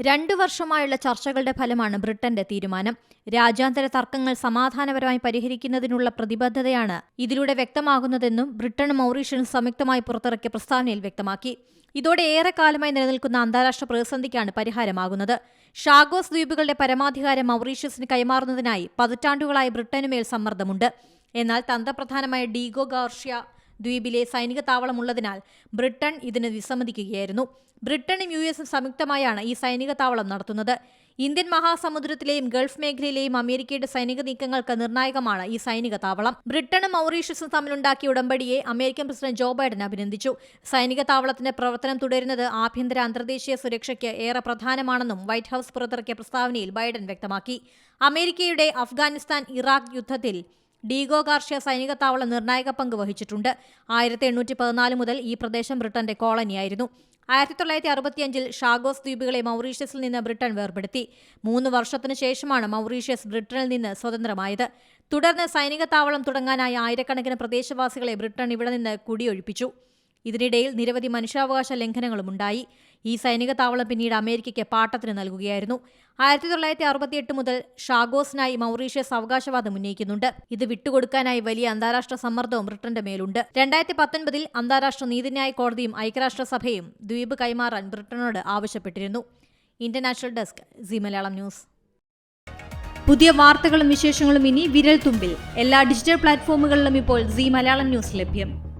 രണ്ടു വർഷമായുള്ള ചർച്ചകളുടെ ഫലമാണ് ബ്രിട്ടന്റെ തീരുമാനം. രാജ്യാന്തര തർക്കങ്ങൾ സമാധാനപരമായി പരിഹരിക്കുന്നതിനുള്ള പ്രതിബദ്ധതയാണ് ഇതിലൂടെ വ്യക്തമാകുന്നതെന്നും ബ്രിട്ടനും മൗറീഷ്യനും സംയുക്തമായി പുറത്തിറക്കിയ പ്രസ്താവനയിൽ വ്യക്തമാക്കി. ഇതോടെ ഏറെക്കാലമായി നിലനിൽക്കുന്ന അന്താരാഷ്ട്ര പ്രതിസന്ധിക്കാണ് പരിഹാരമാകുന്നത്. ഷാഗോസ് ദ്വീപുകളുടെ പരമാധികാരം മൗറീഷ്യസിന് കൈമാറുന്നതിനായി പതിറ്റാണ്ടുകളായി ബ്രിട്ടനുമേൽ സമ്മർദ്ദമുണ്ട്. എന്നാൽ തന്ത്രപ്രധാനമായ ഡീഗോ ഗാർഷ്യ ദ്വീപിലെ സൈനിക താവളമുള്ളതിനാൽ ബ്രിട്ടൻ ഇതിന് വിസമ്മതിക്കുകയായിരുന്നു. ബ്രിട്ടനും യു എസും സംയുക്തമായാണ് ഈ സൈനിക താവളം നടത്തുന്നത്. ഇന്ത്യൻ മഹാസമുദ്രത്തിലെയും ഗൾഫ് മേഖലയിലെയും അമേരിക്കയുടെ സൈനിക നീക്കങ്ങൾക്ക് നിർണായകമാണ് ഈ സൈനിക താവളം. ബ്രിട്ടനും മൗറീഷ്യസും തമ്മിലുണ്ടാക്കിയ ഉടമ്പടിയെ അമേരിക്കൻ പ്രസിഡന്റ് ജോ ബൈഡൻ അഭിനന്ദിച്ചു. സൈനിക താവളത്തിന്റെ പ്രവർത്തനം തുടരുന്നത് ആഭ്യന്തര അന്തർദേശീയ സുരക്ഷയ്ക്ക് ഏറെ പ്രധാനമാണെന്നും വൈറ്റ് ഹൌസ് പുറത്തിറക്കിയ പ്രസ്താവനയിൽ ബൈഡൻ വ്യക്തമാക്കി. അമേരിക്കയുടെ അഫ്ഗാനിസ്ഥാൻ ഇറാഖ് യുദ്ധത്തിൽ ഡീഗോ ഗാർഷ്യ സൈനിക താവളം നിർണായക പങ്ക് വഹിച്ചിട്ടുണ്ട്. ആയിരത്തി എണ്ണൂറ്റി പതിനാല് മുതൽ ഈ പ്രദേശം ബ്രിട്ടന്റെ കോളനിയായിരുന്നു. ആയിരത്തി തൊള്ളായിരത്തി അറുപത്തിയഞ്ചിൽ ഷാഗോസ് ദ്വീപുകളെ മൗറീഷ്യസിൽ നിന്ന് ബ്രിട്ടൻ വേർപെടുത്തി. മൂന്ന് വർഷത്തിനു ശേഷമാണ് മൗറീഷ്യസ് ബ്രിട്ടനിൽ നിന്ന് സ്വതന്ത്രമായത്. തുടർന്ന് സൈനിക താവളം തുടങ്ങാനായി ആയിരക്കണക്കിന് പ്രദേശവാസികളെ ബ്രിട്ടൻ ഇവിടെ നിന്ന് കുടിയൊഴിപ്പിച്ചു. ഇതിനിടയിൽ നിരവധി മനുഷ്യാവകാശ ലംഘനങ്ങളും ഉണ്ടായി ഈ സൈനിക താവളം പിന്നീട് അമേരിക്കയ്ക്ക് പാട്ടത്തിന് നൽകുകയായിരുന്നു. ആയിരത്തി തൊള്ളായിരത്തി അറുപത്തിയെട്ട് മുതൽ ഷാഗോസിനായി മൗറീഷ്യസ് അവകാശവാദം ഉന്നയിക്കുന്നുണ്ട്. ഇത് വിട്ടുകൊടുക്കാനായി വലിയ അന്താരാഷ്ട്ര സമ്മർദ്ദവും ബ്രിട്ടന്റെ മേലുണ്ട്. രണ്ടായിരത്തി പത്തൊൻപതിൽ അന്താരാഷ്ട്ര നീതിന്യായ കോടതിയും ഐക്യരാഷ്ട്രസഭയും ദ്വീപ് കൈമാറാൻ ബ്രിട്ടനോട് ആവശ്യപ്പെട്ടിരുന്നു. International desk C Malayalam news. പുതിയ വാർത്തകളും വിശേഷങ്ങളും ഇനി വിരൽ തുമ്പിൽ എല്ലാ ഡിജിറ്റൽ പ്ലാറ്റ്ഫോമുകളിലും ഇപ്പോൾ സി മലയാളം ന്യൂസ് ലഭ്യം.